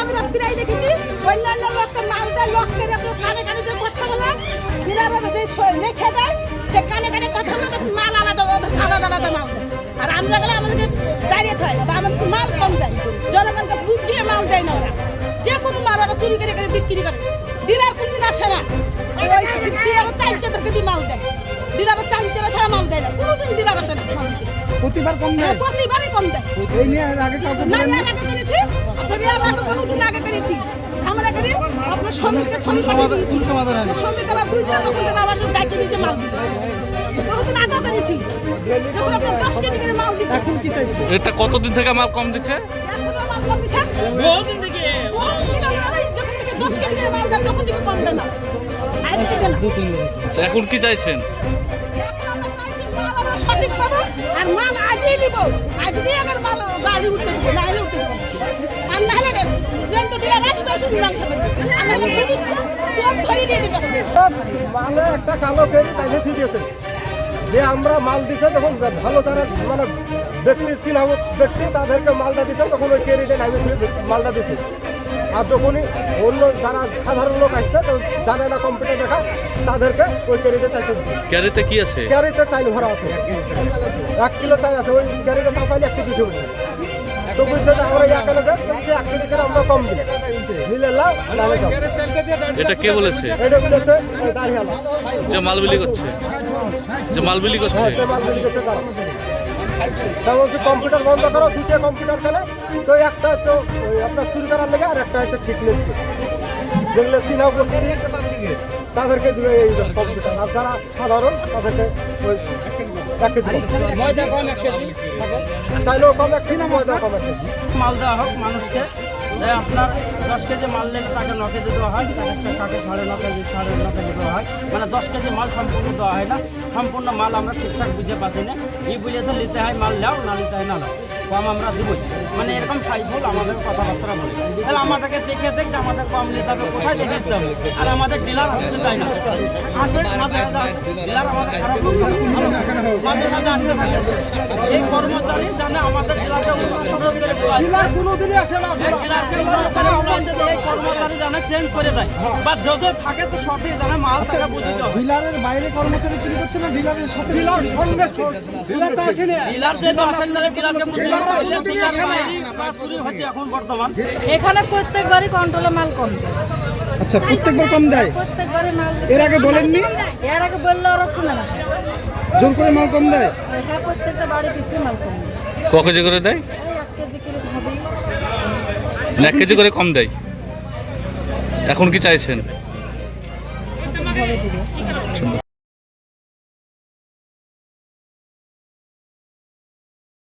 আমরা প্রায় দেখেছি। অন্যান্য লোককে মাল দেয়, লোককে কানে কানে যে কথা বলা ডিলাররা যে লিখে দেয়। সে কানে কানে কথা বলে, তখন মাল আলাদা আলাদা আলাদা মাল দেয়। আর আমরা গেলে আমাদেরকে দাঁড়িয়ে থাকে বা আমাদেরকে মাল কম দেয়। জনগণকে বুঝিয়ে মাল দেয় না ওরা। যে কোনো মাল ওরা চুরি করে করে বিক্রি করে। ডিলার কোনদিন আসে না। ওই ডিলার চাইছে তোকে দিয়ে মাল দেয়। ডিলার চাইছে ছাড়া মাল দেয় না। কোনোদিন ডিলার আসে না। প্রতিবার কম দেয় প্রতিবারই কম দেয় এই নিয়ে এর আগে কাউকে না, এর আগে করেছি। আপনার এর আগে বহুদিন আগে করেছি। ঝামেলা করে আপনার শ্রমিককে শ্রমিক সমাধান- দিয়েছি। সমাধান হয়নি। শ্রমিক আবার বুঝলে তখন তারা আবার সব ডাকিয়ে দিতে মাল দিত। বহুদিন আগে করেছি। যখন আপনার দশ কেজি করে মাল দিত। এখন কি চাইছে এটা কতদিন থেকে মাল কম দিচ্ছে এখনও মাল কম দিচ্ছে। বহুদিন আপনারা এই যখন থেকে দশ কেজি করে মাল দেন, তখন থেকে কম দেন না। আগে দিছে না। আচ্ছা, এখন কি চাইছেন এখন আমরা চাইছি মাল আমরা সঠিক পাবো, আর মাল আজই মাল গাড়ি উঠতে দিব, নাহলে উঠতে দিব না। আর রে, রেন্টু দিয়ে রাখবে, শুধু। আর পুলিশ চোখ ধরিয়ে দিয়ে একটা কালো কেরি বাইরে ঠিক আছে যে আমরা মাল দিছে যখন ভালো তারা মানে ব্যক্তি চিনা ব্যক্তি তাদেরকে মালটা দিছে তখন ওই কেরিটা নামে মালটা দিছে আর যখনই অন্য যারা সাধারণ লোক আসছে তো জানে না কম্পিউটার দেখা তাদেরকে ওই কেরিটা চাইতে দিচ্ছে ক্যারিতে কি আছে? ক্যারিতে চাইল ভরা আছে। এক কিলো চাই আছে ওই ক্যারিটা চাপাইলে এক কেজি ঢুকছে তো বুঝছে যে আমরা এক কিলো দেন বলছে এক কেজি করে আমরা কম দিই নিলে লাভ নাহলে কম। এটা কে বলেছে? এটা বলেছে ওই দাঁড়িয়ালা যে মাল বিলি করছে। যে মাল বিলি করছে। হ্যাঁ, যে মাল বিলি করছে। তা বলছে কম্পিউটার বন্ধ করো দুটো কম্পিউটার খেলে। তো একটা হচ্ছে ওই আপনার চুরি করার লেগে আর একটা হচ্ছে ঠিক নিচ্ছে যেগুলো চিনা তাদেরকে দিবে এই কম্পিউটার। আর যারা সাধারণ তাদেরকে ওই এক কেজি ময়দা কম এক কেজি। চাইলেও কম এক কেজি ময়দা কম এক কেজি। মাল দেওয়া হোক মানুষকে তাই আপনার দশ কেজি মাল নিলে তাকে ন কেজি দেওয়া হয়, তাকে সাড়ে ন কেজি, সাড়ে ন কেজি দেওয়া হয়। মানে দশ কেজি মাল সম্পূর্ণ দেওয়া হয় না। সম্পূর্ণ মাল আমরা ঠিকঠাক বুঝে পাচ্ছি না। ই বুঝেছে, নিতে হয় মাল নাও, না নিতে হয় না কম আমরা দেবই মানে এরকম সাইফুল আমাদের কথাবার্তা বলে। তাহলে আমাদেরকে দেখে দেখ যে আমাদের কম নিতে হবে, কোথায় দেখে দিতে হবে? আর আমাদের ডিলার আসতে চায় না। আসে ডিলার আমাদের খারাপ মাঝে মাঝে আসতে থাকে। এই কর্মচারী জানে আমাদের ডিলারকে ডিলার কোনোদিনই আসে না কর্মচারী জানে চেঞ্জ করে দেয়। বা যদি থাকে তো সঠিক জানে মাল টাকা বুঝিতে ডিলারের বাইরে কর্মচারী চুরি করছে না ডিলারের সাথে ডিলার সঙ্গে ডিলার তো আসেনি। ডিলার যেহেতু আসেন না ডিলারকে বুঝিয়ে দিতে হবে। ডিলার বাইরে বা চুরি হচ্ছে এখন বর্তমান। এখানে প্রত্যেকবারই কন্ট্রোলে মাল কম। আচ্ছা প্রত্যেকবার কম দেয়? প্রত্যেকবারই মাল এর আগে বলেননি? এর আগে বললে ওরা শুনে না। জোর করে মাল কম দেয়? হ্যাঁ প্রত্যেকটা বাড়ি পিছিয়ে মাল কম দেয়। ক কেজি করে দেয় ওই এক কেজি কীরকম হবে না এক কেজি করে কম দেয়। এখন কি চাইছেন?